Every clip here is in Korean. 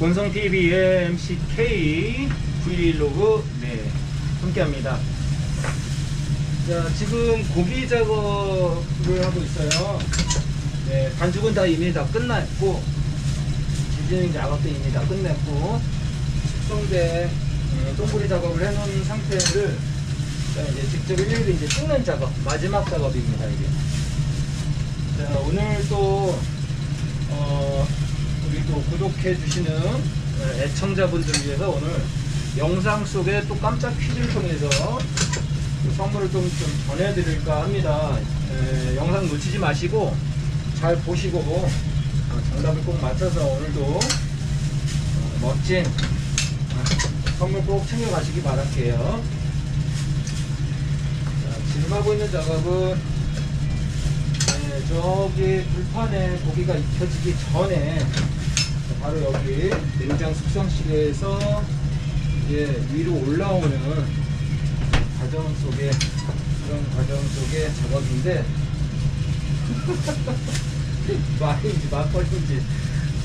안녕하세요. 네, 본성TV의 MCK 브이로그 네, 함께합니다. 자, 지금 고기 작업을 하고 있어요. 네, 반죽은 다 이미 다 끝났고, 지진 작업도 이미 다 끝냈고, 숙성된 음, 동구리 작업을 해놓은 상태를 자, 이제 직접 일일이 이제 찍는 작업, 마지막 작업입니다, 이게. 자, 오늘 또, 어, 또 구독해 주시는 어, 애청자분들을 위해서 오늘 영상 속에 또 깜짝 퀴즈를 통해서 또 선물을 좀, 좀 전해드릴까 합니다. 에, 영상 놓치지 마시고 잘 보시고 어, 정답을 꼭 맞춰서 오늘도 어, 멋진 어, 선물 꼭 챙겨가시기 바랄게요. 자, 지금 하고 있는 작업은 네, 저기 불판에 고기가 익혀지기 전에 바로 여기 냉장 숙성실에서 이제 위로 올라오는 과정 속에 그런 과정 속의 작업인데 말인지 막걸리인지.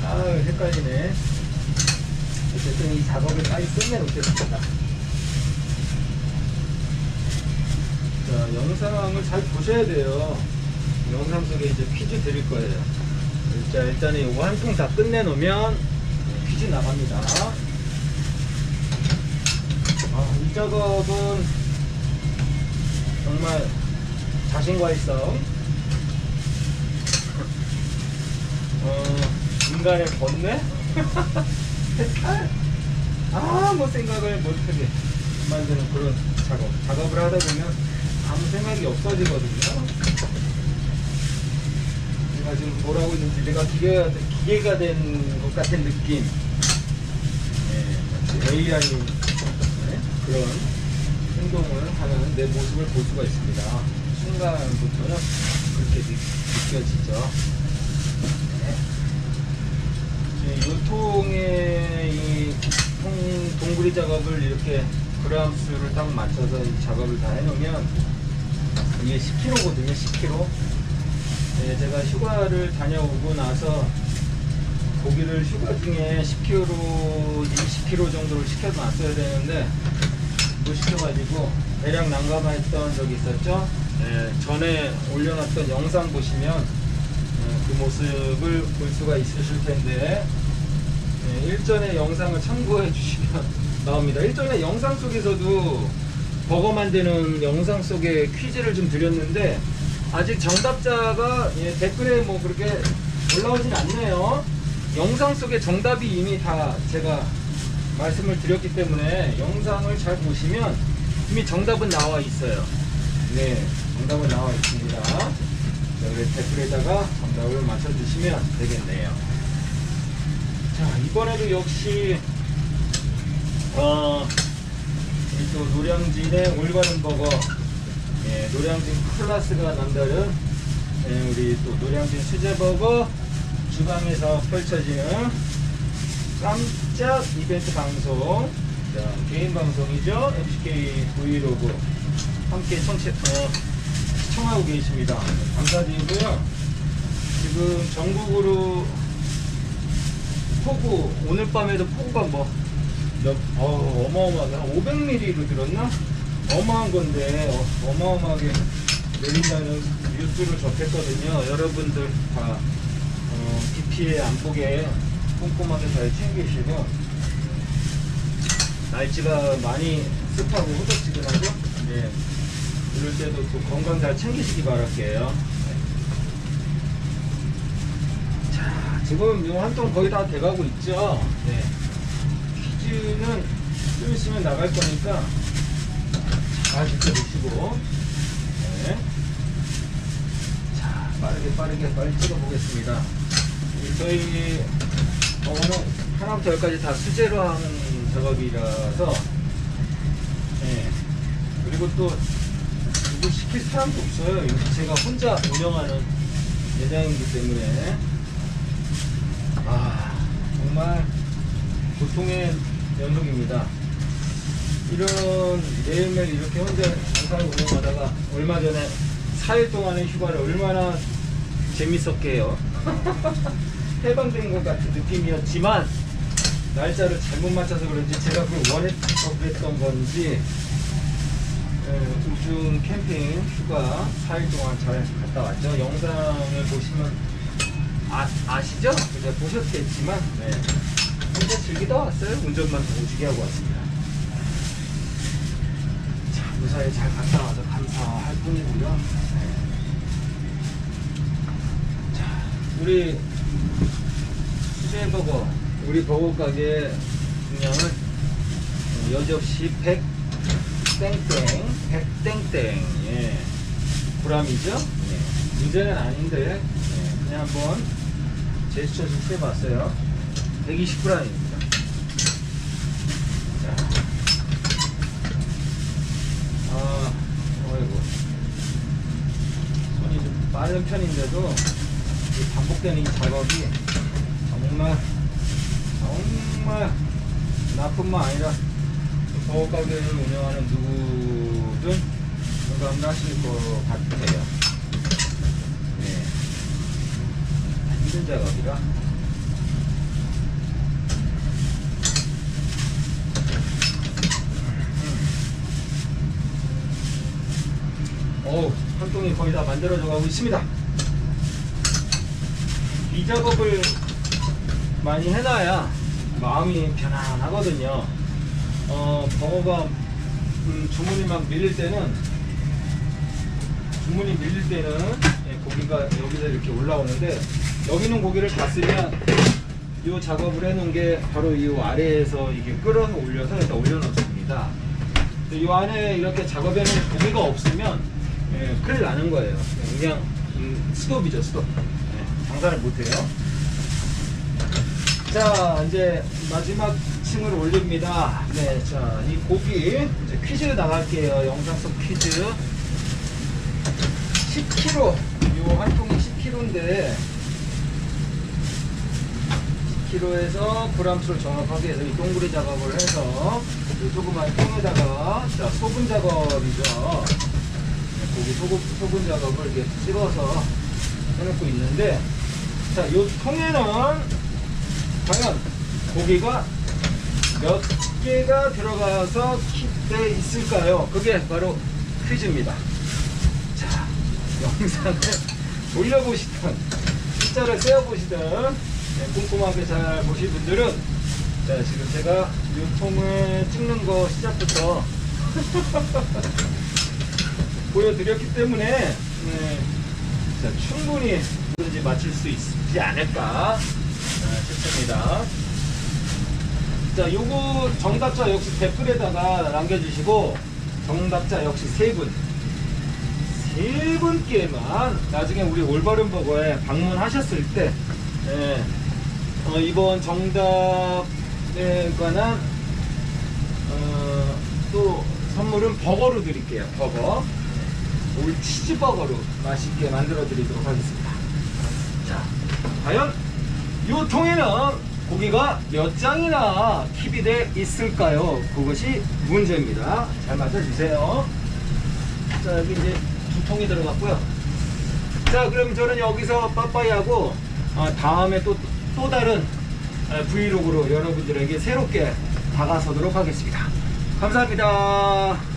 아 헷갈리네. 어쨌든 이 작업을 빨리 끝내놓겠습니다. 자 영상을 잘 보셔야 돼요. 영상 속에 이제 퀴즈 드릴 거예요. 자, 일단은 이거 한 통 다 끝내놓으면 퀴즈 나갑니다. 아, 이 작업은 정말 자신과의성, 어, 인간의 번뇌? 아무 생각을 못하게 만드는 그런 작업. 작업을 하다 보면 아무 생각이 없어지거든요. 내가 지금 뭘 하고 있는지 내가 기계가, 기계가 된 것 같은 느낌. 네, 마치 AI 네, 그런 행동을 하는 내 모습을 볼 수가 있습니다. 순간부터는 그렇게 느, 느껴지죠. 네. 이 통의 이 통, 동그리 작업을 이렇게 수를 딱 맞춰서 이 작업을 다 해놓으면 이게 10kg거든요, 10kg. 네, 제가 휴가를 다녀오고 나서 고기를 휴가 중에 10kg, 20kg 정도를 시켜놨어야 되는데 못 시켜가지고 대량 난감했던 적이 있었죠. 네, 전에 올려놨던 영상 보시면 네, 그 모습을 볼 수가 있으실 텐데 네, 일전의 영상을 참고해 주시면 나옵니다. 일전에 영상 속에서도 버거 만드는 영상 속에 퀴즈를 좀 드렸는데 아직 정답자가 예, 댓글에 뭐 그렇게 올라오진 않네요. 영상 속에 정답이 이미 다 제가 말씀을 드렸기 때문에 영상을 잘 보시면 이미 정답은 나와 있어요. 네, 정답은 나와 있습니다. 자, 우리 댓글에다가 정답을 맞춰주시면 되겠네요. 자, 이번에도 역시 어, 또 노량진의 올바른 버거 예, 노량진 클라스가 남다른 예, 우리 또 노량진 수제버거 주방에서 펼쳐지는 깜짝 이벤트 방송 자, 개인 방송이죠? MCK 브이로그 함께 청취, 어, 시청하고 계십니다. 감사드리고요. 지금 전국으로 폭우 오늘 밤에도 폭우가 뭐 몇, 어, 어마어마하게 한 500mm로 들었나? 어마한 건데 어, 어마어마하게 내린다는 뉴스를 접했거든요. 여러분들 다 어, 비 피해 안 보게 꼼꼼하게 잘 챙기시고 날씨가 많이 습하고 후덥지근하죠? 네. 이럴 때도 또 건강 잘 챙기시기 바랄게요. 네. 자, 지금 요 한통 거의 다 돼가고 있죠? 네. 퀴즈는 좀 있으면 나갈 거니까 잘 지켜보시고 네. 자 빠르게 빠르게 빨리 찍어보겠습니다 이 저희 어, 오늘 하나부터 열까지 다 수제로 한 작업이라서 네. 그리고 또 이거 시킬 사람도 없어요 이거 제가 혼자 운영하는 매장이기 때문에 아 정말 고통의 연속입니다. 이런 매일매일 이렇게 혼자 장사를 운영하다가 얼마 전에 4일 동안의 휴가를 얼마나 재밌었게 해요. 해방된 것 같은 느낌이었지만 날짜를 잘못 맞춰서 그런지 제가 그걸 원했어 그랬던 건지 예, 우중 캠핑 휴가 4일 동안 잘 갔다 왔죠. 영상을 보시면 아, 아시죠? 이제 보셨겠지만 네. 혼자 즐기다 왔어요. 운전만 오지게 하고 왔습니다. 자, 무사히 잘 갔다 와서 감사할 뿐이고요. 네. 자, 우리 수제 버거, 우리 버거 가게 분량은 여접시 100 땡땡, 100 땡땡, 예. 구람이죠? 예. 문제는 아닌데, 예. 그냥 한번 제스처 좀 해봤어요. 120g입니다. 자. 아, 어이구. 빠른 편인데도 이 반복되는 이 작업이 정말 정말 나뿐만 아니라 버거 가게를 운영하는 누구든 공감을 하실 것 같아요. 네. 힘든 작업이라. 어우, 활동이 거의 다 만들어져 가고 있습니다. 이 작업을 많이 해놔야 마음이 편안하거든요. 어, 버거가 음, 주문이 막 밀릴 때는 주문이 밀릴 때는 예, 고기가 여기서 이렇게 올라오는데 여기 있는 고기를 다 쓰면 이 작업을 해놓은 게 바로 이 아래에서 이게 끌어서 올려서 일단 올려놓습니다. 이 안에 이렇게 작업에는 고기가 없으면 예, 큰일 나는 거예요. 그냥 음, 스톱이죠, 스톱. 예, 장사를 못해요. 자, 이제 마지막 층을 올립니다. 네, 자, 이 고기 이제 퀴즈 나갈게요. 영상 속 퀴즈. 10kg. 요 한 통이 10kg인데 10kg에서 그람수를 정확하게 해서 이 동그리 작업을 해서 이 조그만 통에다가 자, 소분 작업이죠. 네, 고기 소금, 소분 작업을 이렇게 찍어서 해놓고 있는데 자, 요 통에는 과연 고기가 몇 개가 들어가서 킵돼 있을까요? 그게 바로 퀴즈입니다. 자, 영상을 돌려보시든 숫자를 세어보시든 네, 꼼꼼하게 잘 보실 분들은 자, 지금 제가 이 통을 찍는 거 시작부터 보여드렸기 때문에 네, 자, 충분히 누군지 맞출 수 있지 않을까 네, 싶습니다. 자, 요거 정답자 역시 댓글에다가 남겨주시고 정답자 역시 세 분. 세 분께만 나중에 우리 올바른 버거에 방문하셨을 때 예, 어, 이번 정답에 관한 어, 또 선물은 버거로 드릴게요. 버거. 올 치즈버거로 맛있게 만들어 드리도록 하겠습니다. 자, 과연 이 통에는 고기가 몇 장이나 킵이 돼 있을까요? 그것이 문제입니다. 잘 맞춰주세요. 자, 여기 이제 두 통이 들어갔고요. 자, 그럼 저는 여기서 빠빠이하고 어, 다음에 또, 또 다른 어, 브이로그로 여러분들에게 새롭게 다가서도록 하겠습니다. 감사합니다.